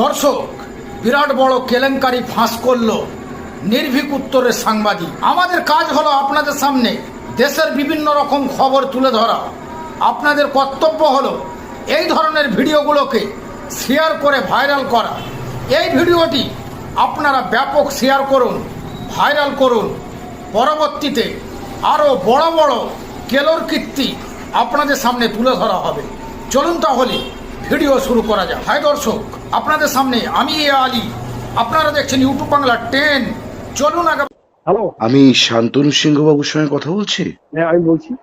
দর্শক, বিরাট বড় কেলেঙ্কারি ফাঁস করল নির্ভীক উত্তরের সাংবাদিক। আমাদের কাজ হলো আপনাদের সামনে দেশের বিভিন্ন রকম খবর তুলে ধরা। আপনাদের কর্তব্য হলো এই ধরনের ভিডিওগুলোকে শেয়ার করে ভাইরাল করা। এই ভিডিওটি আপনারা ব্যাপক শেয়ার করুন, ভাইরাল করুন। পরবর্তীতে আরও বড় বড় কেলোর কীর্তি আপনাদের সামনে তুলে ধরা হবে। চলুন তাহলে ভিডিও শুরু করা যাক। হাই দর্শক আপনাদের সামনে আমি এ আলী। আপনারা দেখছেন ইউটিউব বাংলা টেন। চলুন আগে হ্যালো। আমি শান্তনু সিংহবাবুর সঙ্গে কথা বলছি? হ্যাঁ আমি বলছি।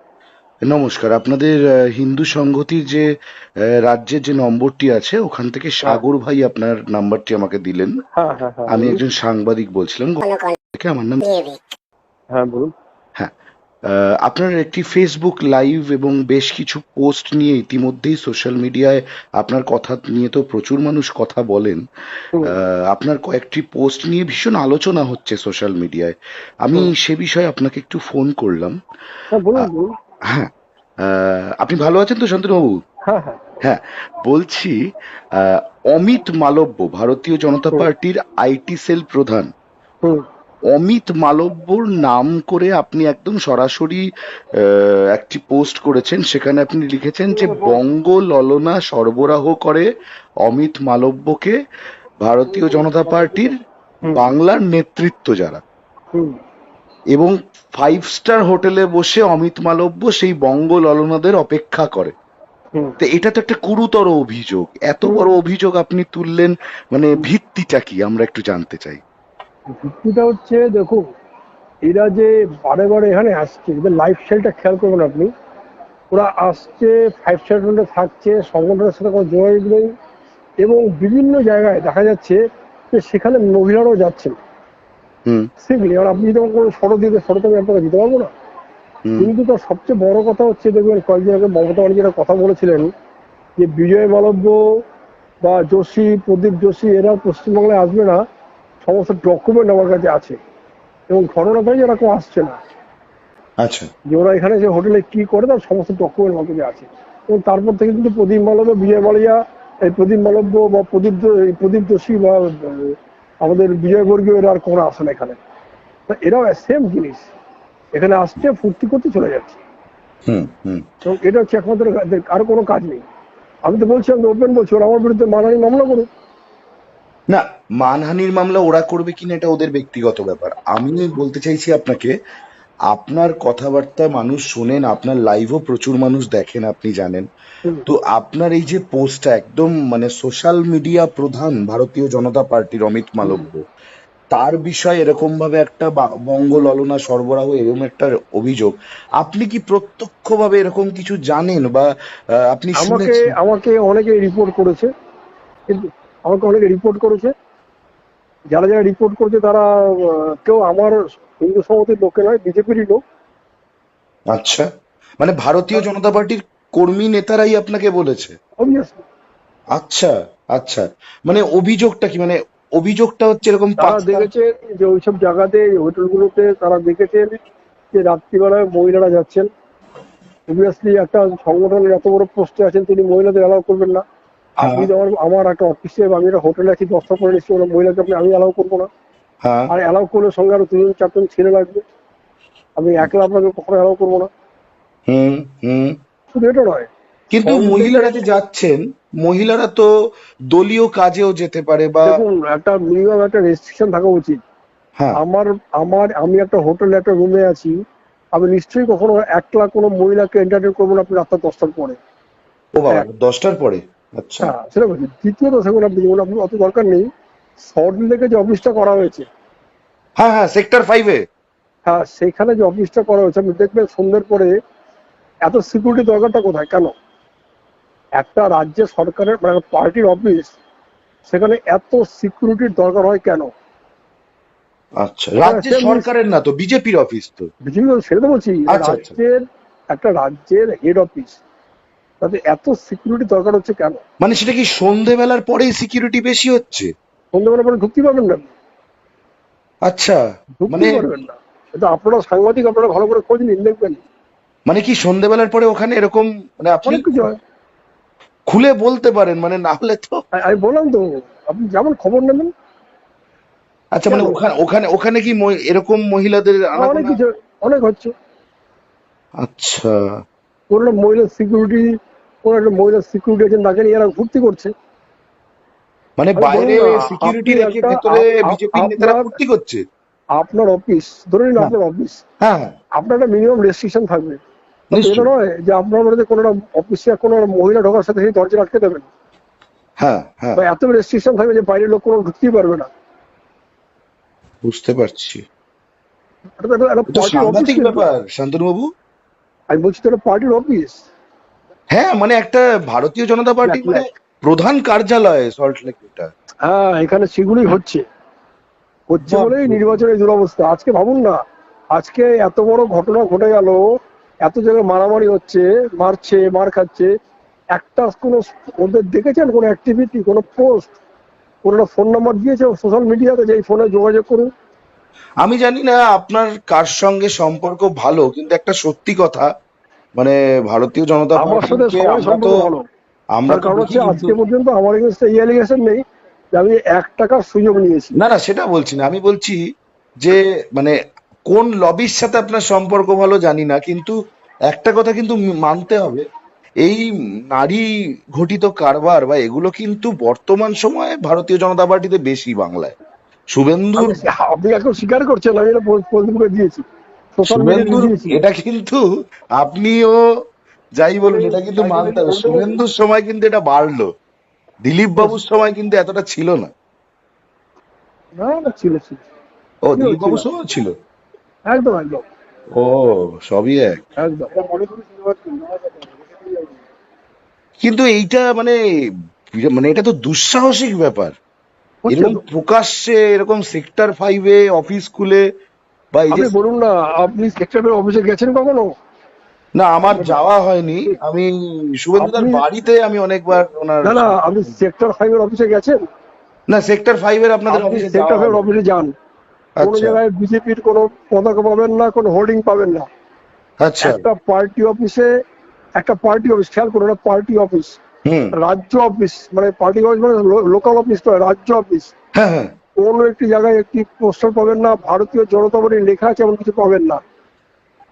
নমস্কার। আপনাদের হিন্দু সংগতির যে আহ, রাজ্যের যে নম্বরটি আছে ওখান থেকে সাগর ভাই আপনার নাম্বারটি আমাকে দিলেন। হ্যাঁ হ্যাঁ হ্যাঁ। আমি একজন সাংবাদিক বলছিলাম। থেকে আমার নাম হ্যাঁ বলুন। হ্যাঁ আপনার একটি ফেসবুক লাইভ এবং বেশ কিছু পোস্ট নিয়ে ইতিমধ্যেই সোশ্যাল মিডিয়ায় আপনার কথা নিয়ে তো প্রচুর মানুষ কথা বলেন। আপনার কয়েকটি পোস্ট নিয়ে ভীষণ আলোচনা হচ্ছে সোশ্যাল মিডিয়ায় আমি সে বিষয়ে আপনাকে একটু ফোন করলাম। হ্যাঁ হ্যাঁ আপনি ভালো আছেন তো শান্তনুবাবু? হ্যাঁ হ্যাঁ। হ্যাঁ বলছি অমিত মালব্য ভারতীয় জনতা পার্টির আইটি সেল প্রধান। অমিত মালব্যর নাম করে আপনি একদম সরাসরি একটি পোস্ট করেছেন। সেখানে আপনি লিখেছেন যে বঙ্গ ললনা সরবরাহ করে অমিত মালব্যকে ভারতীয় জনতা পার্টির বাংলার নেতৃত্ব যারা। এবং ফাইভ স্টার হোটেলে বসে অমিত মালব্য সেই বঙ্গ ললনাদের অপেক্ষা করে। তো এটা তো একটা গুরুতর অভিযোগ। এত বড় অভিযোগ আপনি তুললেন মানে ভিত্তিটা কি? আমরা একটু জানতে চাই। ভিত্তিটা হচ্ছে দেখুন এরা যে বারে বারে এখানে আসছে এদের লাইফস্টাইলটা খেয়াল করবেন আপনি। ওরা আসছে ফাইভ স্টার হোটেলে থাকছে সংগঠনের সাথে কোনো যোগাযোগ নেই এবং বিভিন্ন জায়গায় দেখা যাচ্ছে যে সেখানে মহিলারাও যাচ্ছেন। সিম্পলি এবার আপনি আমাকে কোনো ফটো দিতে ফটোটা আমি আপনাকে দিতে পারব না। কিন্তু তার সবচেয়ে বড় কথা হচ্ছে দেখবেন কয়েকদিন আগে মমতা ব্যানার্জি একটা কথা বলেছিলেন যে বিজয় মালব্য বা যোশী প্রদীপ যোশী এরা পশ্চিমবাংলায় আসবে না। সমস্ত ডকুমেন্ট আমার কাছে আছে। এবং ঘটনাটা যে এরকম আসছে না। আচ্ছা। যে ওরা এখানে যে হোটেলে কি করে তার সমস্ত ডকুমেন্ট আমার কাছে আছে। এবং তারপর থেকে কিন্তু প্রদীপ মালব্য বিজয় মালিয়া এই প্রদীপ মালব্য বা প্রদীপ প্রদীপ দোষী বা আমাদের বিজয় বর্গীয় এরা আর কোনো আসে না এখানে। এরাও সেম জিনিস। এখানে আসছে ফুর্তি করতে চলে যাচ্ছে। হুম হুম। এবং এটা হচ্ছে একমাত্র আর কোনো কাজ নেই। আমি তো বলছি আমি ওপেন বলছি ওরা আমার বিরুদ্ধে মানহানি মামলা করুক। না মানহানির মামলা ওরা করবে কিনা এটা ওদের ব্যক্তিগত ব্যাপার। আমি বলতে চাইছি আপনাকে আপনার কথাবার্তা মানুষ শোনেন আপনার লাইভও প্রচুর মানুষ দেখেন আপনি জানেন। তো আপনার এই যে পোস্টটা একদম মানে সোশ্যাল মিডিয়া প্রধান ভারতীয় জনতা পার্টির অমিত মালব্য তার বিষয়ে এরকম ভাবে একটা বঙ্গ ললনা সরবরাহ এরকম একটা অভিযোগ আপনি কি প্রত্যক্ষভাবে এরকম কিছু জানেন বা আপনি আমাকে আমাকে অনেকে রিপোর্ট করেছে কিন্তু আমাকে অনেকে রিপোর্ট করেছে। যারা যারা রিপোর্ট করেছে তারা কেউ আমার হিন্দু সমিতির লোকে নয় বিজেপিরই লোক। আচ্ছা। মানে ভারতীয় জনতা পার্টির কর্মী নেতারাই আপনাকে বলেছে? আচ্ছা আচ্ছা। মানে অভিযোগটা কি? মানে অভিযোগটা হচ্ছে এরকম তারা দেখেছেন যে ওইসব জায়গাতে হোটেলগুলোতে তারা দেখেছেন যে রাত্রিবেলায় মহিলারা যাচ্ছেন। অবভিয়াসলি একটা সংগঠনের এত বড় পোস্টে আছেন তিনি মহিলাদের অ্যালাউ করবেন না। আপনি যেমন আমার একটা অফিসে আমি একটা হোটেলে আছি দশটা পরে নিশ্চয়ই কোনো মহিলাকে আপনি আমি অ্যালাউ করব না। হ্যাঁ। আর অ্যালাউ করলে সঙ্গে আরও তিনজন চারজন ছেলে লাগবে। আমি একলা আপনাকে কখনো অ্যালাউ করব না। হুম হুম। শুধু এটা নয় কিন্তু মহিলারা যে যাচ্ছেন মহিলারা তো দলীয় কাজেও যেতে পারে বা দেখুন একটা মিনিমাম একটা রেস্ট্রিকশন থাকা উচিত। হ্যাঁ। আমার আমার আমি একটা হোটেলে একটা রুমে আছি। আমি নিশ্চয়ই কখনো একলা কোনো মহিলাকে এন্টারটেন করব না আপনি রাত্র দশটার পরে। ও বাবা দশটার পরে? আচ্ছা। হ্যাঁ সেটা বলছি। দ্বিতীয়ত সেগুলো আপনি আপনি অত দরকার নেই শর্ট লেগে যে অফিসটা করা হয়েছে। হ্যাঁ হ্যাঁ সেক্টর ফাইভে হ্যাঁ সেখানে যে অফিসটা করা হয়েছে আপনি দেখবেন সন্ধ্যের পরে এত সিকিউরিটি দরকারটা কোথায়? কেন? একটা রাজ্যের সরকারের মানে পার্টির অফিস সেখানে এত সিকিউরিটির দরকার হয় কেন? আচ্ছা রাজ্য সরকারের না তো বিজেপির অফিস তো। বিজেপি সেটা তো বলছি। আচ্ছা, আচ্ছা। রাজ্যের একটা রাজ্যের হেড অফিস তাতে এত সিকিউরিটি দরকার হচ্ছে কেন? মানে সেটা কি সন্ধেবেলার পরেই সিকিউরিটি বেশি হচ্ছে? সন্ধ্যাবেলা পরে ঢুকতে পারবেন না। আচ্ছা মানে পারবেন না। এটা আপনারা সাংবাদিক আপনারা ভালো করে খোঁজ নিন দেখবেন। মানে কি সন্ধেবেলার পরে ওখানে এরকম মানে আপনি কিছু হয়। খুলে বলতে পারেন মানে না হলে তো আমি বললাম তো আপনি যেমন খবর নেবেন আচ্ছা মানে ওখানে ওখানে ওখানে কি এরকম মহিলাদের অনেক কিছু অনেক হচ্ছে। আচ্ছা। কোন মহিলা সিকিউরিটি কোন একটা মহিলা সিকিউরিটি আছেন তাকে নিয়ে এরা ভর্তি করছে। মানে বাইরে সিকিউরিটি রেখে ভেতরে বিজেপি নেতারা ভর্তি করছে। আপনার অফিস ধরে নিন না। আপনার অফিস হ্যাঁ হ্যাঁ। আপনার একটা মিনিমাম রেস্ট্রিকশন থাকবে। এটা নয় যে আপনার মধ্যে কোনো অফিসে কোনো মহিলা ঢোকার সাথে সেই দরজা আটকে দেবেন। হ্যাঁ হ্যাঁ। এত রেস্ট্রিকশন থাকবে যে বাইরের লোক কোনো ঢুকতেই পারবে না। বুঝতে পারছি। এটা একটা- পার্টির অফিস ব্যাপার শান্তনু বাবু আমি বলছি তো এটা পার্টির অফিস হ্যাঁ মানে একটা ভারতীয় জনতা পার্টি মানে প্রধান কার্যালয় সল্ট লেক এটা। হ্যাঁ এখানে সেগুলোই হচ্ছে। হচ্ছে। বলেই নির্বাচনের দুরবস্থা। আজকে ভাবুন না আজকে এত বড় ঘটনা ঘটে গেল এত জায়গায় মারামারি হচ্ছে মারছে মার খাচ্ছে। একটা কোনো ওদের দেখেছেন কোনো অ্যাক্টিভিটি কোনো পোস্ট কোনো ফোন নাম্বার দিয়েছে সোশ্যাল মিডিয়াতে যে এই ফোনে যোগাযোগ করুন। আমি জানি না আপনার কার সঙ্গে সম্পর্ক ভালো কিন্তু একটা সত্যি কথা মানে ভারতীয় জনতা আমার সাথে সবাই সম্পর্ক ভালো। আমরা কারণ হচ্ছে আজকে পর্যন্ত আমার এগেনস্টে এই অ্যালিগেশন নেই যে আমি এক টাকার সুযোগ নিয়েছি। না না সেটা বলছি না। আমি বলছি যে মানে কোন লবির সাথে আপনার সম্পর্ক ভালো জানি না কিন্তু একটা কথা কিন্তু মানতে হবে। এই নারী ঘটিত কারবার বা এগুলো কিন্তু বর্তমান সময়ে ভারতীয় জনতা পার্টিতে বেশি বাংলায়। শুভেন্দুর আমি- আপনি এখন স্বীকার করছেন আমি এটা ফেসবুকে দিয়েছি। এটা কিন্তু আপনিও যাই বলুন এটা কিন্তু মানতে হবে। শুভেন্দুর সময় কিন্তু এটা বাড়লো। দিলীপ বাবুর সময় কিন্তু এতটা ছিল না। না না ছিল ছিল। ও দিলীপ বাবুর সময় ছিল? একদম একদম। ও সবই এক। একদম। কিন্তু এইটা মানে মানে এটা তো দুঃসাহসিক ব্যাপার। এরকম প্রকাশ্যে এরকম সেক্টর ফাইভে অফিস খুলে বা এই যে আপনি বলুন না আপনি সেক্রেটারি অফিসে গেছেন কখনো? না আমার যাওয়া হয়নি। আমি শুভেন্দুদার আপনি- বাড়িতে আমি অনেকবার ওনার না না আপনি সেক্টর ফাইভ এর অফিসে গেছেন? না সেক্টর ফাইভের আপনাদের আপনি অফিসে সেক্টর যাওয়া ফাইভ হয়নি। অফিসে যান। কোনো আচ্ছা। জায়গায় বিজেপির কোনো পতাকা পাবেন না কোনো হোর্ডিং পাবেন না। আচ্ছা। একটা পার্টি অফিসে একটা পার্টি অফিস খেয়াল করুন একটা পার্টি অফিস হুম। রাজ্য অফিস মানে পার্টি অফিস মানে লোকাল অফিস নয় রাজ্য অফিস হ্যাঁ হ্যাঁ। কোনো একটি জায়গায় একটি পোস্টার পাবেন না ভারতীয় জনতা পার্টি লেখা আছে এমন কিছু পাবেন না।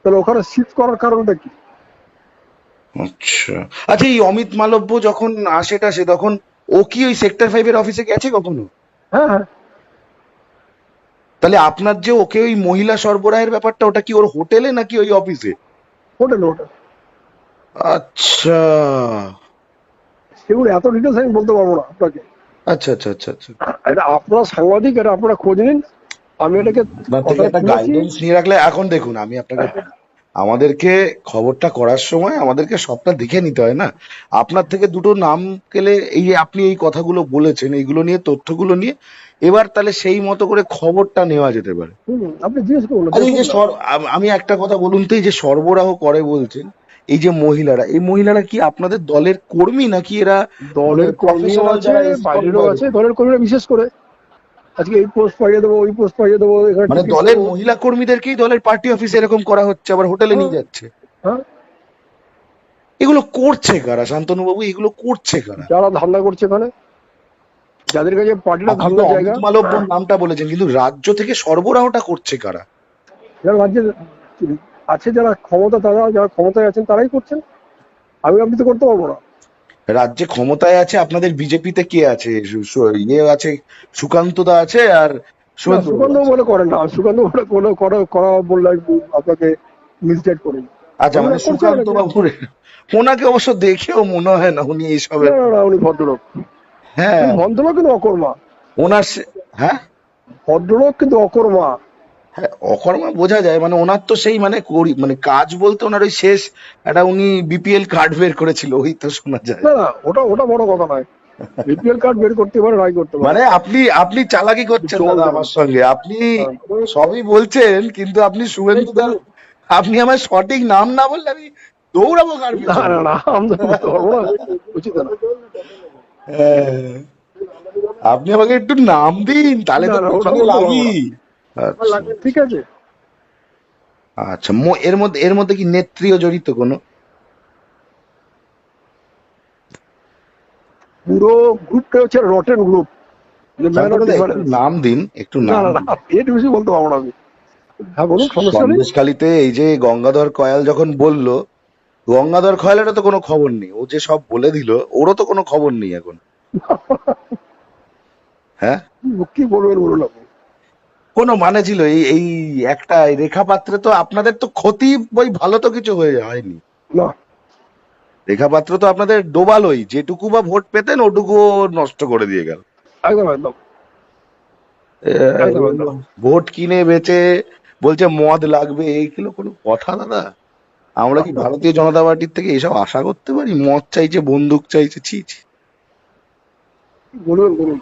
তাহলে ওখানে শিফট করার কারণটা কি? আচ্ছা। আচ্ছা এই অমিত মালব্য যখন আসে টাসে তখন ও কি ওই সেক্টর ফাইভের অফিসে গেছে কখনো? হ্যাঁ হ্যাঁ। তাহলে আপনার যে ওকে ওই মহিলা সরবরাহের ব্যাপারটা ওটা কি ওর হোটেলে নাকি ওই অফিসে হোটেল হোটেল। আচ্ছা। সেগুলো এত ডিটেলস আমি বলতে পারব না আপনাকে। আচ্ছা আচ্ছা আচ্ছা আচ্ছা। এটা আপনারা সাংবাদিক এটা আপনারা খোঁজ নিন। আমি এটাকে একটা গাইডেন্স নিয়ে রাখলে এখন দেখুন আমি আপনাকে আমাদেরকে খবরটা করার সময় আমাদেরকে সবটা দেখে নিতে হয় না? আপনার থেকে দুটো নাম পেলে এই আপনি এই কথাগুলো বলেছেন এইগুলো নিয়ে তথ্যগুলো নিয়ে এবার তাহলে সেই মতো করে খবরটা নেওয়া যেতে পারে। আমি একটা কথা বলুন তো এই যে সরবরাহ করে বলছেন এই যে মহিলারা এই মহিলারা কি আপনাদের দলের কর্মী নাকি এরা দলের কর্মীও আছে যারা বাইরেরও আছে দলের কর্মীরা বিশেষ করে। আজকে এই পোস্ট পাইয়ে দেবো ওই পোস্ট পাইয়ে দেবো মানে দলের মহিলা কর্মীদেরকেই দলের পার্টি অফিসে এরকম করা হচ্ছে আবার হোটেলে নিয়ে যাচ্ছে? হ্যাঁ। এগুলো করছে কারা? শান্তনু বাবু এগুলো করছে কারা? যারা ধান্দা করছে এখানে যাদের কাছে পার্টিটা ধান্দার জায়গা। অমিত মালব্যর নামটা বলেছেন কিন্তু রাজ্য থেকে সরবরাহটা করছে কারা? যারা রাজ্যে আছে যারা ক্ষমতা তারা যারা ক্ষমতায় আছেন তারাই করছেন। আমি আপনি তো করতে পারব না। রাজ্যে ক্ষমতায় আছে আপনাদের বিজেপিতে কে আছে? ইয়ে আছে সুকান্ত দা আছে আর সুকান্ত। বলে করেন না। সুকান্ত বলে কোনো করা বললে আপনাকে মিসগাইড করি। আচ্ছা মানে সুকান্ত? বাবুর ওনাকে অবশ্য দেখেও মনে হয় না উনি না উনি ভদ্রলোক। হ্যাঁ। ভদ্রলোক কিন্তু অকর্মা। ওনার হ্যাঁ? ভদ্রলোক কিন্তু অকর্মা। হ্যাঁ অকর্মা বোঝা যায় মানে ওনার তো সেই মানে করি মানে কাজ বলতে ওনার ওই শেষ একটা উনি বিপিএল কার্ড বের করেছিল ওই তো শোনা যায়। না ওটা ওটা বড় কথা নয়। বিপিএল কার্ড বের করতে পারে নাই করতে পারে। মানে আপনি আপনি চালাকি করছেন দাদা আমার সঙ্গে। আপনি হ্যাঁ। সবই বলছেন কিন্তু আপনি শুভেন্দুদার আপনি আমার সঠিক নাম না বললে আমি দৌড়াবো কার না না উচিত না। হ্যাঁ। আপনি আমাকে একটু নাম দিন তাহলে তো লাগি। ঠিক আছে। আচ্ছা এর মধ্যে এর মধ্যে কি নেত্রীও জড়িত কোনো? পুরো গ্রুপটা হচ্ছে রটেন গ্রুপ। নাম দিন একটু নাম বলতে পারব না আমি। হ্যাঁ বলুন সমস্যা এই যে গঙ্গাধর কয়াল যখন বলল গঙ্গাধর কয়ালেরও তো কোনো খবর নেই ও যে সব বলে দিল ওরও তো কোনো খবর নেই এখন। হ্যাঁ? কি বলবেন বলুন আপনি। কোনো মানে ছিল এই এই একটা রেখা পাত্রে তো আপনাদের তো ক্ষতি ওই ভালো তো কিছু হয়ে হয়নি। না। রেখা পাত্র তো আপনাদের ডোবালোই যেটুকু বা ভোট পেতেন ওটুকু নষ্ট করে দিয়ে গেল। একদম একদম। ভোট কিনে বেচে বলছে মদ লাগবে এইগুলো কোনো কথা দাদা? আমরা কি ভারতীয় জনতা পার্টির থেকে এসব আশা করতে পারি? মদ চাইছে বন্দুক চাইছে ছি ছি। বলবেন বলুন।